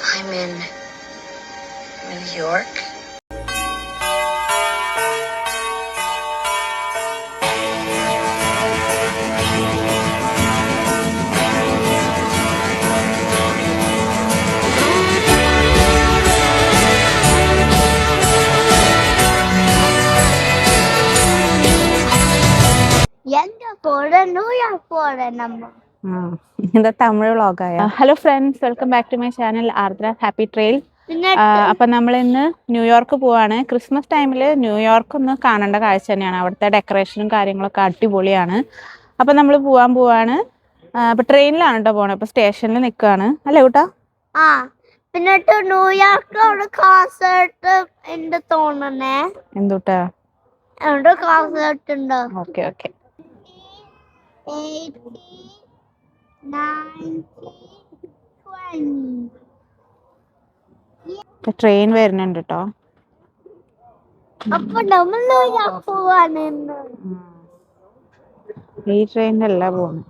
I'm in New York. எங்க போறோம் New York போறோம் நம்ம Tamil വ്ളോഗായ? Hello friends welcome back to my channel Ardra happy trail. പിന്നെ അപ്പൊ നമ്മൾ ഇന്ന് ന്യൂയോർക്ക് പോവാണ്. ക്രിസ്മസ് ടൈമിൽ ന്യൂയോർക്ക് ഒന്ന് കാണേണ്ട കാഴ്ച തന്നെയാണ്. അവിടുത്തെ ഡെക്കറേഷനും കാര്യങ്ങളൊക്കെ അടിപൊളിയാണ്. അപ്പൊ നമ്മൾ പോവാൻ പോവാണ്. അപ്പൊ ട്രെയിനിലാണ് കേട്ടോ പോണത് അപ്പൊ സ്റ്റേഷനിൽ നിൽക്കുകയാണ് അല്ലേ കൂട്ടാ? ഒരു കോൺസേർട്ട് ഉണ്ട് തോന്നണേ എന്തുട്ടാ? അവിടെ കോൺസേർട്ട് ഉണ്ട്? Okay okay. ട്രെയിൻ വരുന്നുണ്ട് കേട്ടോ ഈ ട്രെയിനിലല്ല പോകുന്നത്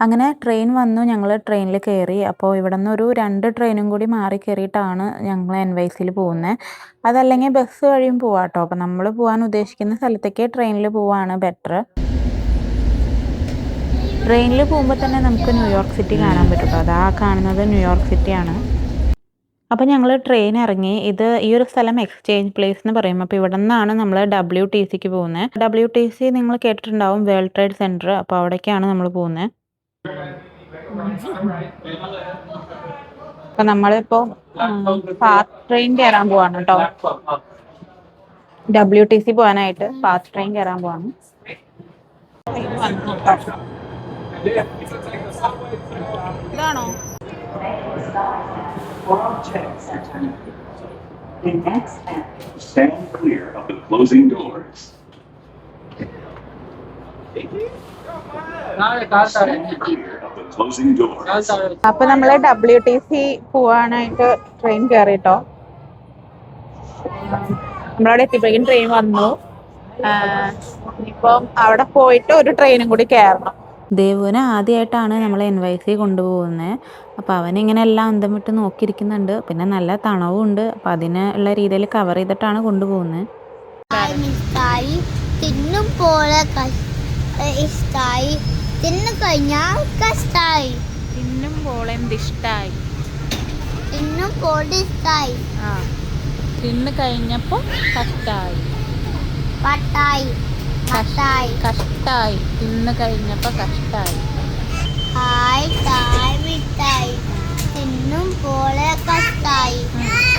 അങ്ങനെ ട്രെയിൻ വന്നു ഞങ്ങൾ ട്രെയിനിൽ കയറി അപ്പോൾ ഇവിടെ നിന്ന് ഒരു രണ്ട് ട്രെയിനും കൂടി മാറി കയറിയിട്ടാണ് ഞങ്ങൾ എൻ വൈ സിയിൽ പോകുന്നത് അതല്ലെങ്കിൽ ബസ് വഴിയും പോവാം കേട്ടോ അപ്പോൾ നമ്മൾ പോകാൻ ഉദ്ദേശിക്കുന്ന സ്ഥലത്തേക്ക് ട്രെയിനിൽ പോവാണ് ബെറ്റർ ട്രെയിനിൽ പോകുമ്പോൾ തന്നെ നമുക്ക് ന്യൂയോർക്ക് സിറ്റി കാണാൻ പറ്റും കേട്ടോ അതാ കാണുന്നത് ന്യൂയോർക്ക് സിറ്റിയാണ് അപ്പോൾ ഞങ്ങൾ ട്രെയിൻ ഇറങ്ങി. ഇത് ഈ ഒരു സ്ഥലം എക്സ്ചേഞ്ച് പ്ലേസ് എന്ന് പറയും. അപ്പോൾ ഇവിടെ നിന്നാണ് നമ്മൾ ഡബ്ല്യു ടി സിക്ക് പോകുന്നത് ഡബ്ല്യു ടി സി നിങ്ങൾ കേട്ടിട്ടുണ്ടാവും വേൾഡ് ട്രേഡ് സെന്റർ അപ്പോൾ അവിടേക്കാണ് നമ്മൾ പോകുന്നത് അപ്പോൾ നമ്മളിപ്പോ ഫാസ്റ്റ് ട്രെയിൻ കയറാൻ പോവാണ് കേട്ടോ ഡബ്ല്യു ടി സി പോകാനായിട്ട് ഫാസ്റ്റ് ട്രെയിൻ കയറാൻ പോവാണ്. ഇതാണോ? Stand clear of the closing doors. Thank clear of the closing doors. അപ്പൊ നമ്മൾ ഡബ്ല്യു ടി സി പോവാനായിട്ട് ട്രെയിൻ കയറിട്ടോ നമ്മളവിടെ എത്തിയപ്പോഴേക്കും ട്രെയിൻ വന്നു ഇപ്പം അവിടെ പോയിട്ട് ഒരു ട്രെയിനും കൂടി കയറണം ദേവുവിനെ ആദ്യമായിട്ടാണ് നമ്മൾ എൻ വൈ സി കൊണ്ടുപോകുന്നത് അപ്പോൾ അവനിങ്ങനെ എല്ലാം അന്തം വിട്ട് നോക്കിയിരിക്കുന്നുണ്ട് പിന്നെ നല്ല തണവും ഉണ്ട് അപ്പം അതിനുള്ള രീതിയിൽ കവർ ചെയ്തിട്ടാണ് കൊണ്ടുപോകുന്നത് തിന്നും തിന്നു കഴിഞ്ഞാൽ കഷ്ടായി. തിന്നും എന്തിഷ്ടായി? തിന്നും പോലെ ഇഷ്ടായി. ആ തിന്നു കഴിഞ്ഞപ്പോൾ കഷ്ടായി പട്ടായി കഷ്ടായി കഷ്ടായി. തിന്നു കഴിഞ്ഞപ്പോൾ കഷ്ടായി. ഹായ് തായ് മിഠായി തിന്നും പോലെ കഷ്ടായി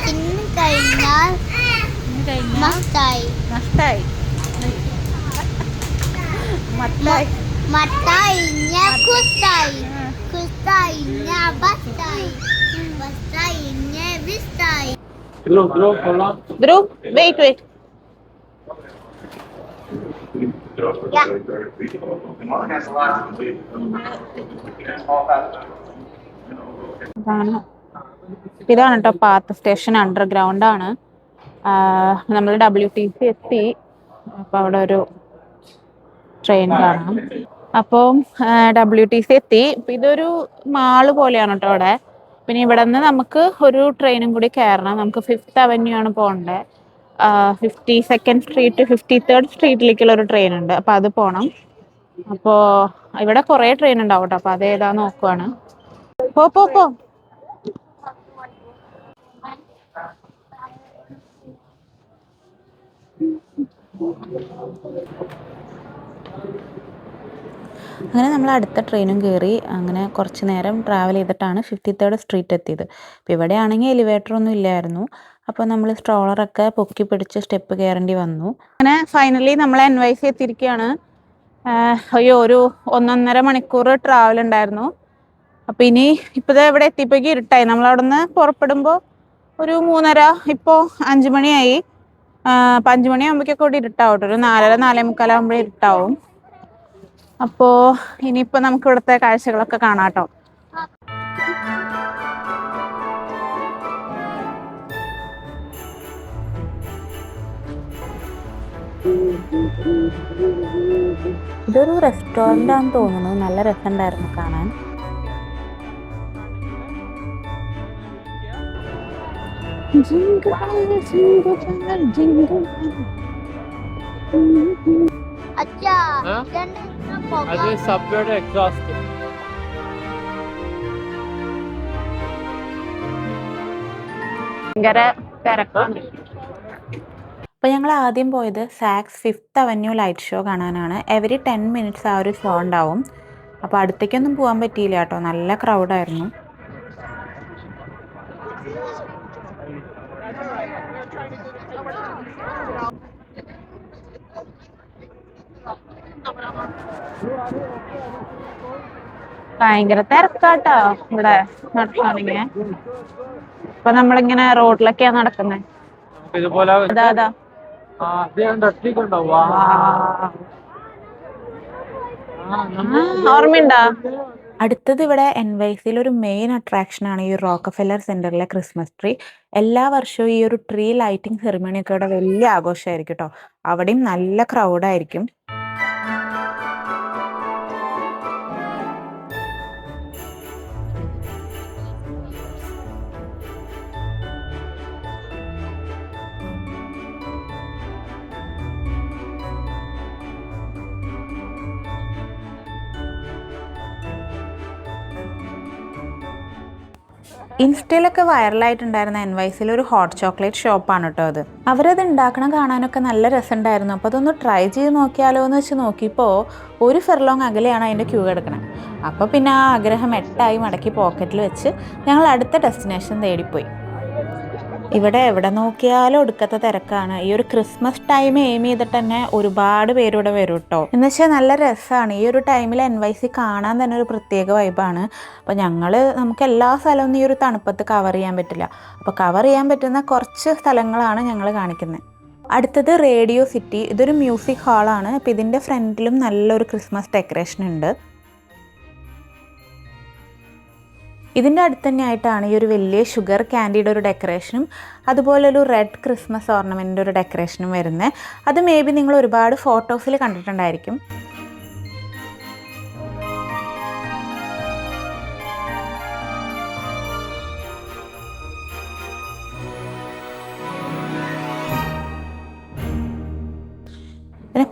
തിന്നു കഴിഞ്ഞാൽ തിന്ന് കഴിഞ്ഞാൽ മസ്തായി നഷ്ടായി മത്തായി മത്തായി ഞാൻ കുസ്തായി കുസ്തായി ഞാൻ ബസ്തായി ബസ്തായി ഞാൻ വിസ്തായി. ധ്രുവ് വെയിറ്റ് വെയിറ്റ് ഇതാണ്. ഇതാണ് കേട്ടോ പാത്ത് സ്റ്റേഷൻ അണ്ടർഗ്രൗണ്ട് ആണ്. നമ്മൾ ഡബ്ല്യു ടി സി എത്തി. അപ്പോൾ അവിടെ ഒരു ട്രെയിൻ കാണാം. അപ്പോൾ ഡബ്ല്യു ടി സി എത്തി. ഇതൊരു മാൾ പോലെയാണ് കേട്ടോ അവിടെ. പിന്നെ ഇവിടെ നിന്ന് നമുക്ക് ഒരു ട്രെയിനും കൂടി കയറണം നമുക്ക് ഫിഫ്ത്ത് അവന്യൂ ആണ് പോകേണ്ടത് fifty second street fifty third സ്ട്രീറ്റിലേക്കുള്ള ഒരു ട്രെയിൻ ഉണ്ട്. അപ്പോൾ അത് പോകണം അപ്പോൾ ഇവിടെ കുറേ ട്രെയിൻ ഉണ്ടാവും കേട്ടോ അപ്പോൾ അത് ഏതാ നോക്കുവാണ്. പോ പോ പോ. അങ്ങനെ നമ്മൾ അടുത്ത ട്രെയിനും കയറി അങ്ങനെ കുറച്ച് നേരം ട്രാവൽ ചെയ്തിട്ടാണ് ഫിഫ്റ്റി തേർഡ് സ്ട്രീറ്റ് എത്തിയത്. അപ്പോൾ ഇവിടെ ആണെങ്കിൽ എലിവേറ്റർ ഒന്നും ഇല്ലായിരുന്നു. അപ്പോൾ നമ്മൾ സ്ട്രോളറൊക്കെ പൊക്കി പിടിച്ച് സ്റ്റെപ്പ് കയറേണ്ടി വന്നു. അങ്ങനെ ഫൈനലി നമ്മൾ എൻ വൈ സി എത്തിയിരിക്കുകയാണ് അയ്യോ ഒരു ഒന്നൊന്നര മണിക്കൂർ ട്രാവൽ ഉണ്ടായിരുന്നു. അപ്പോൾ ഇനി ഇപ്പോൾ ഇവിടെ എത്തിയപ്പോഴേക്കും ഇരുട്ടായി. നമ്മൾ അവിടെ നിന്ന് പുറപ്പെടുമ്പോൾ ഒരു മൂന്നര ഇപ്പോൾ അഞ്ച് മണിയായി. അപ്പം അഞ്ച് മണിയാകുമ്പോഴേക്കൊക്കെ ഇവിടെ ഇരുട്ടാവും ഒരു നാലര നാലേ മുക്കാലാകുമ്പോഴേ ഇരുട്ടാവും. അപ്പോ ഇനിയിപ്പോ നമുക്ക് ഇവിടുത്തെ കാഴ്ചകളൊക്കെ കാണാട്ടോ. ഇതൊരു റെസ്റ്റോറന്റ് ആണെന്ന് തോന്നുന്നു. നല്ല രസമുണ്ടായിരുന്നു കാണാൻ. അച്ഛാ അത്? സബ്വേയുടെ എക്സോസ്റ്റ് ഭയങ്കര തിരക്കാണ് അപ്പോൾ ഞങ്ങൾ ആദ്യം പോയത് Saks fifth avenue light show കാണാനാണ്. എവറി ടെൻ മിനിറ്റ്സ് ആ ഒരു ഷോ ഉണ്ടാവും. അപ്പോൾ അടുത്തേക്കൊന്നും പോകാൻ പറ്റിയില്ല കേട്ടോ. നല്ല ക്രൗഡായിരുന്നു ഭയങ്കര തിരക്കാട്ടോ ഇവിടെ നടക്കുകയാണെങ്കിൽ ഇപ്പൊ നമ്മളിങ്ങനെ റോഡിലൊക്കെയാ നടക്കുന്നത് ഇതുപോലെ അതാ അതാ. ഓർമ്മയുണ്ടോ? അടുത്തത് ഇവിടെ എൻ വൈ സിയിൽ ഒരു മെയിൻ അട്രാക്ഷനാണ് ഈ റോക്കഫെല്ലർ സെന്ററിലെ ക്രിസ്മസ് ട്രീ എല്ലാ വർഷവും ഈ ഒരു ട്രീ ലൈറ്റിംഗ് സെറിമണി ഒക്കെ ഇവിടെ വലിയ ആഘോഷമായിരിക്കും കേട്ടോ അവിടെയും നല്ല ക്രൗഡായിരിക്കും ഇൻസ്റ്റയിലൊക്കെ വൈറലായിട്ടുണ്ടായിരുന്ന എൻ വൈസിൽ ഒരു ഹോട്ട് ചോക്ലേറ്റ് ഷോപ്പാണ് കേട്ടോ അത്. അവരത് ഉണ്ടാക്കണം കാണാനൊക്കെ നല്ല രസമുണ്ടായിരുന്നു അപ്പോൾ അതൊന്ന് ട്രൈ ചെയ്ത് നോക്കിയാലോ എന്ന് വെച്ച് നോക്കിയപ്പോൾ ഒരു ഫെർലോങ് അകലെയാണ് അതിന്റെ ക്യൂ കിടക്കണം. അപ്പോൾ പിന്നെ ആ ആഗ്രഹം എട്ടായി മടക്കി പോക്കറ്റിൽ വെച്ച് ഞങ്ങൾ അടുത്ത ഡെസ്റ്റിനേഷൻ തേടിപ്പോയി. ഇവിടെ എവിടെ നോക്കിയാലും ഒടുക്കത്തെ തിരക്കാണ്. ഈ ഒരു ക്രിസ്മസ് ടൈം എയിം ചെയ്തിട്ട് തന്നെ ഒരുപാട് പേര് ഇവിടെ വരും കേട്ടോ എന്ന് വെച്ചാൽ നല്ല രസമാണ് ഈ ഒരു ടൈമിൽ എൻ വൈ സി കാണാൻ തന്നെ ഒരു പ്രത്യേക വൈബാണ് അപ്പോൾ ഞങ്ങൾ നമുക്ക് എല്ലാ സ്ഥലവും ഈ ഒരു തണുപ്പത്ത് കവർ ചെയ്യാൻ പറ്റില്ല. അപ്പോൾ കവർ ചെയ്യാൻ പറ്റുന്ന കുറച്ച് സ്ഥലങ്ങളാണ് ഞങ്ങൾ കാണിക്കുന്നത് അടുത്തത് റേഡിയോ സിറ്റി ഇതൊരു മ്യൂസിക് ഹാളാണ് അപ്പോൾ ഇതിന്റെ ഫ്രണ്ടിലും നല്ലൊരു ക്രിസ്മസ് ഡെക്കറേഷൻ ഉണ്ട്. ഇതിന്റെ അടുത്ത് തന്നെ ആയിട്ടാണ് ഈ ഒരു വലിയ ഷുഗർ ക്യാൻഡിയുടെ ഒരു ഡെക്കറേഷനും അതുപോലെ ഒരു റെഡ് ക്രിസ്മസ് ഓർണമെന്റിന്റെ ഒരു ഡെക്കറേഷനും വരുന്നത്. അത് മേ ബി നിങ്ങൾ ഒരുപാട് ഫോട്ടോസിൽ കണ്ടിട്ടുണ്ടായിരിക്കും.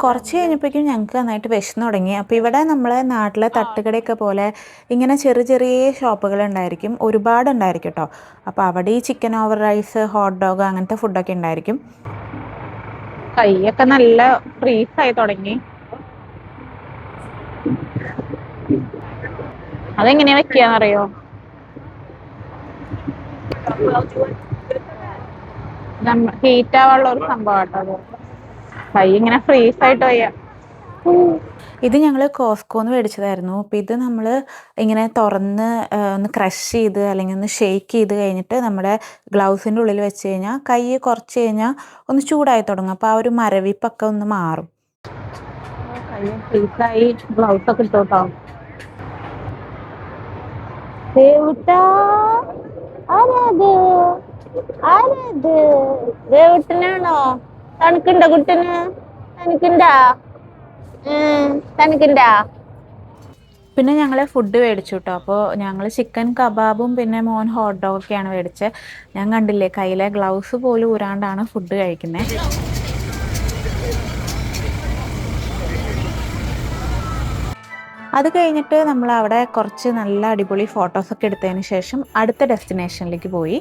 കുറച്ച് കഴിഞ്ഞപ്പോഴേക്കും ഞങ്ങൾക്ക് നന്നായിട്ട് വിശന്ന് തുടങ്ങി. അപ്പോൾ ഇവിടെ നമ്മളെ നാട്ടിലെ തട്ടുകടയൊക്കെ പോലെ ഇങ്ങനെ ചെറിയ ചെറിയ ഷോപ്പുകൾ ഉണ്ടായിരിക്കും ഒരുപാട് ഉണ്ടായിരിക്കും കേട്ടോ അപ്പോൾ അവിടെ ഈ chicken over rice hot dog അങ്ങനത്തെ ഫുഡൊക്കെ ഉണ്ടായിരിക്കും. കൈയൊക്കെ നല്ല ഫ്രീസ് ആയി തുടങ്ങി. അതെങ്ങനെയാ വെക്കാന്നറിയോ? ഹീറ്റ് ആവാനുള്ള ഒരു സംഭവം കേട്ടോ അത്. കൈ ഇങ്ങനെ ഫ്രീസ് ആയിട്ട് വയ്യ. ഇത് ഞങ്ങൾ കോസ്കോന്ന് മേടിച്ചതായിരുന്നു. അപ്പോൾ ഇത് നമ്മൾ ഇങ്ങനെ തുറന്ന് ഒന്ന് ക്രഷ് ചെയ്ത് അല്ലെങ്കിൽ ഒന്ന് ഷെയ്ക്ക് ചെയ്ത് കഴിഞ്ഞിട്ട് നമ്മുടെ ഗ്ലൗസിന്റെ ഉള്ളിൽ വെച്ച് കഴിഞ്ഞാൽ കൈ കുറച്ച് കഴിഞ്ഞാൽ ഒന്ന് ചൂടായി തുടങ്ങും. അപ്പോൾ ആ ഒരു മരവിപ്പൊക്കെ ഒന്ന് മാറും. ഫ്രീസായി ഗ്ലൗസ് ഒക്കെ ഇട്ടു കേട്ടോ ആരത്? ആരത്? ദേവുട്ടനാണോ? തണുക്കുണ്ടോ കുട്ടന്? തണുക്കുണ്ടാ? തണുക്കുണ്ടാ? പിന്നെ ഞങ്ങൾ ഫുഡ് മേടിച്ചു കേട്ടോ അപ്പോൾ ഞങ്ങൾ ചിക്കൻ കബാബും പിന്നെ മോൻ ഹോട്ട് ഡോഗൊക്കെയാണ് മേടിച്ചത് ഞാൻ കണ്ടില്ലേ കയ്യിലെ ഗ്ലൗസ് പോലും ഊരാണ്ടാണ് ഫുഡ് കഴിക്കുന്നത് അത് കഴിഞ്ഞിട്ട് നമ്മൾ അവിടെ കുറച്ച് നല്ല അടിപൊളി ഫോട്ടോസൊക്കെ എടുത്തതിന് ശേഷം അടുത്ത ഡെസ്റ്റിനേഷനിലേക്ക് പോയി.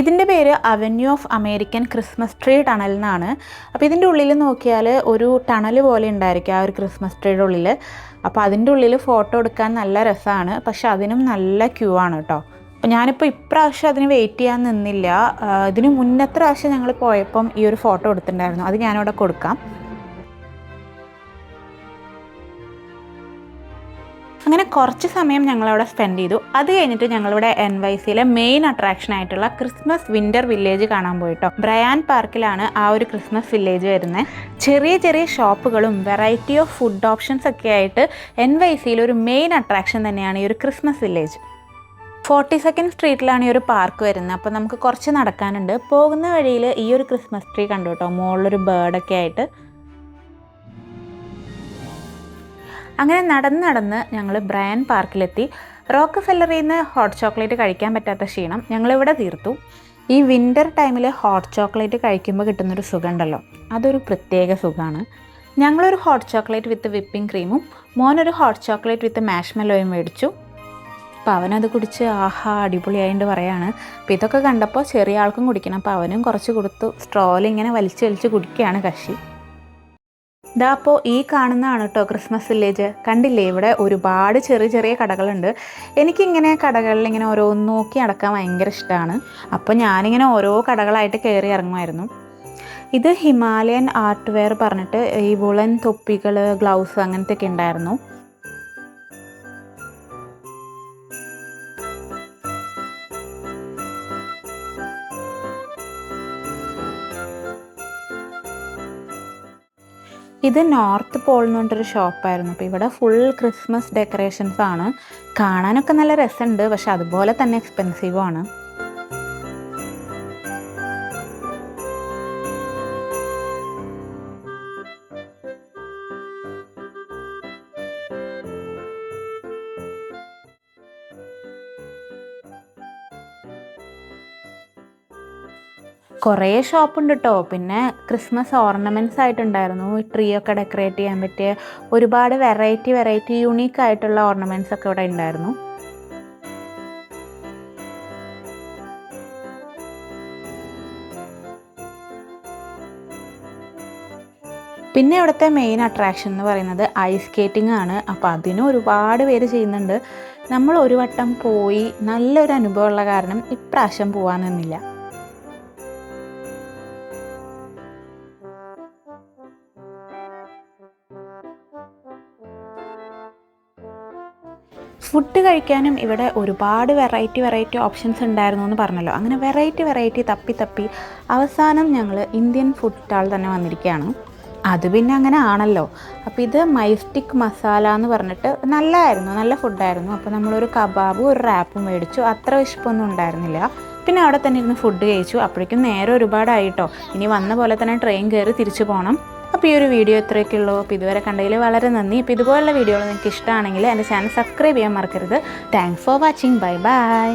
ഇതിന്റെ പേര് avenue of American Christmas tree tunnel എന്നാണ്. അപ്പോൾ ഇതിന്റെ ഉള്ളിൽ നോക്കിയാൽ ഒരു ടണൽ പോലെ ഉണ്ടായിരിക്കും ആ ഒരു ക്രിസ്മസ് ട്രീയുടെ ഉള്ളിൽ. അപ്പോൾ അതിന്റെ ഉള്ളിൽ ഫോട്ടോ എടുക്കാൻ നല്ല രസമാണ്. പക്ഷെ അതിനും നല്ല ക്യൂ ആണ് കേട്ടോ. അപ്പോൾ ഞാനിപ്പോൾ ഇപ്രാവശ്യം അതിന് വെയിറ്റ് ചെയ്യാൻ നിന്നില്ല. ഇതിന് മുന്നത്തെ പ്രാവശ്യം ഞങ്ങൾ പോയപ്പം ഈ ഒരു ഫോട്ടോ എടുത്തിട്ടുണ്ടായിരുന്നു. അത് ഞാനിവിടെ കൊടുക്കാം. അങ്ങനെ കുറച്ച് സമയം ഞങ്ങളവിടെ സ്പെൻഡ് ചെയ്തു. അത് കഴിഞ്ഞിട്ട് ഞങ്ങളിവിടെ എൻ വൈ സിയിലെ മെയിൻ അട്രാക്ഷൻ ആയിട്ടുള്ള ക്രിസ്മസ് വിന്റർ വില്ലേജ് കാണാൻ പോയിട്ടോ. ബ്രയാൻ പാർക്കിലാണ് ആ ഒരു ക്രിസ്മസ് വില്ലേജ് വരുന്നത് ചെറിയ ചെറിയ ഷോപ്പുകളും വെറൈറ്റി ഓഫ് ഫുഡ് ഓപ്ഷൻസ് ഒക്കെ ആയിട്ട് എൻ വൈ സിയിൽ ഒരു മെയിൻ അട്രാക്ഷൻ തന്നെയാണ് ഈ ഒരു ക്രിസ്മസ് വില്ലേജ് ഫോർട്ടി സെക്കൻഡ് സ്ട്രീറ്റിലാണ് ഈ ഒരു പാർക്ക് വരുന്നത്. അപ്പോൾ നമുക്ക് കുറച്ച് നടക്കാനുണ്ട്. പോകുന്ന വഴിയിൽ ഈ ഒരു ക്രിസ്മസ് ട്രീ കണ്ടു കേട്ടോ. മുകളിലൊരു ബേർഡൊക്കെ ആയിട്ട്. അങ്ങനെ നടന്ന് നടന്ന് ഞങ്ങൾ ബ്രയൻ പാർക്കിലെത്തി. റോക്ക് ഫെല്ലറിൽ നിന്ന് ഹോട്ട് ചോക്ലേറ്റ് കഴിക്കാൻ പറ്റാത്ത ക്ഷീണം ഞങ്ങളിവിടെ തീർത്തു. ഈ വിന്റർ ടൈമിൽ ഹോട്ട് ചോക്ലേറ്റ് കഴിക്കുമ്പോൾ കിട്ടുന്നൊരു സുഖമുണ്ടല്ലോ. അതൊരു പ്രത്യേക സുഖമാണ് ഞങ്ങളൊരു ഹോട്ട് ചോക്ലേറ്റ് വിത്ത് വിപ്പിംഗ് ക്രീമും മോനൊരു ഹോട്ട് ചോക്ലേറ്റ് വിത്ത് മാഷ്മെലോയും മേടിച്ചു. അപ്പോൾ അവനത് കുടിച്ച് ആഹാ അടിപൊളിയായിട്ട് പറയാണ്. അപ്പോൾ ഇതൊക്കെ കണ്ടപ്പോൾ ചെറിയ ആൾക്കും കുടിക്കണം. അപ്പോൾ അവനും കുറച്ച് കൊടുത്തു. സ്ട്രോയിൽ ഇങ്ങനെ വലിച്ച് വലിച്ച് കുടിക്കുകയാണ് കക്ഷി. ഇതാ അപ്പോൾ ഈ കാണുന്നതാണ് കേട്ടോ ക്രിസ്മസ് വില്ലേജ് കണ്ടില്ലേ ഇവിടെ ഒരുപാട് ചെറിയ ചെറിയ കടകളുണ്ട്. എനിക്കിങ്ങനെ കടകളിൽ ഇങ്ങനെ ഓരോന്ന് നോക്കി നടക്കാൻ ഭയങ്കര ഇഷ്ടമാണ് അപ്പോൾ ഞാനിങ്ങനെ ഓരോ കടകളായിട്ട് കയറി ഇറങ്ങുമായിരുന്നു. ഇത് ഹിമാലയൻ ആർട്ട് വെയർ പറഞ്ഞിട്ട് ഈ വുളൻ തൊപ്പികൾ ഗ്ലൗസ് അങ്ങനത്തെ ഒക്കെ ഉണ്ടായിരുന്നു. ഇത് നോർത്ത് പോൾ എന്ന് പറഞ്ഞിട്ടൊരു ഷോപ്പായിരുന്നു. അപ്പോൾ ഇവിടെ ഫുൾ ക്രിസ്മസ് ഡെക്കറേഷൻസ് ആണ്. കാണാനൊക്കെ നല്ല രസമുണ്ട്. പക്ഷെ അതുപോലെ തന്നെ എക്സ്പെൻസീവും കുറേ ഷോപ്പുണ്ട് കേട്ടോ പിന്നെ ക്രിസ്മസ് ഓർണമെന്റ്സ് ആയിട്ടുണ്ടായിരുന്നു. ട്രീ ഒക്കെ ഡെക്കറേറ്റ് ചെയ്യാൻ പറ്റിയ ഒരുപാട് വെറൈറ്റി വെറൈറ്റി യുണീക്ക് ആയിട്ടുള്ള ഓർണമെന്റ്സ് ഒക്കെ ഇവിടെ ഉണ്ടായിരുന്നു പിന്നെ ഇവിടുത്തെ മെയിൻ അട്രാക്ഷൻ എന്ന് പറയുന്നത് ഐസ് സ്കേറ്റിംഗ് ആണ്. അപ്പോൾ അതിനും ഒരുപാട് പേര് ചെയ്യുന്നുണ്ട്. നമ്മൾ ഒരു വട്ടം പോയി നല്ലൊരു അനുഭവമുള്ള കാരണം ഇപ്രാവശ്യം പോകാൻ നിന്നില്ല. ഫുഡ് കഴിക്കാനും ഇവിടെ ഒരുപാട് വെറൈറ്റി വെറൈറ്റി ഓപ്ഷൻസ് ഉണ്ടായിരുന്നു എന്ന് പറഞ്ഞല്ലോ. അങ്ങനെ വെറൈറ്റി വെറൈറ്റി തപ്പി തപ്പി അവസാനം ഞങ്ങൾ ഇന്ത്യൻ ഫുഡ് സ്റ്റാൾ തന്നെ വന്നിരിക്കുകയാണ്. അത് പിന്നെ അങ്ങനെ ആണല്ലോ. അപ്പോൾ ഇത് മൈസ്റ്റിക് മസാല എന്ന് പറഞ്ഞിട്ട് നല്ലതായിരുന്നു നല്ല ഫുഡായിരുന്നു അപ്പോൾ നമ്മളൊരു കബാബും ഒരു റാപ്പും മേടിച്ചു. അത്ര വിശപ്പൊന്നും ഉണ്ടായിരുന്നില്ല. പിന്നെ അവിടെ തന്നെ ഇരുന്ന് ഫുഡ് കഴിച്ചു. അപ്പോഴേക്കും നേരെ ഒരുപാടായിട്ടോ ഇനി വന്ന പോലെ തന്നെ ട്രെയിൻ കയറി തിരിച്ചു പോകണം അപ്പോൾ ഈ ഒരു വീഡിയോ ഇത്രയൊക്കെ ഉള്ളൂ. അപ്പോൾ ഇതുവരെ കണ്ടതിൽ വളരെ നന്ദി. അപ്പോൾ ഇതുപോലുള്ള വീഡിയോകൾ നിങ്ങൾക്ക് ഇഷ്ടമാണെങ്കിൽ എന്റെ ചാനൽ സബ്സ്ക്രൈബ് ചെയ്യാൻ മറക്കരുത്. Thanks for watching bye bye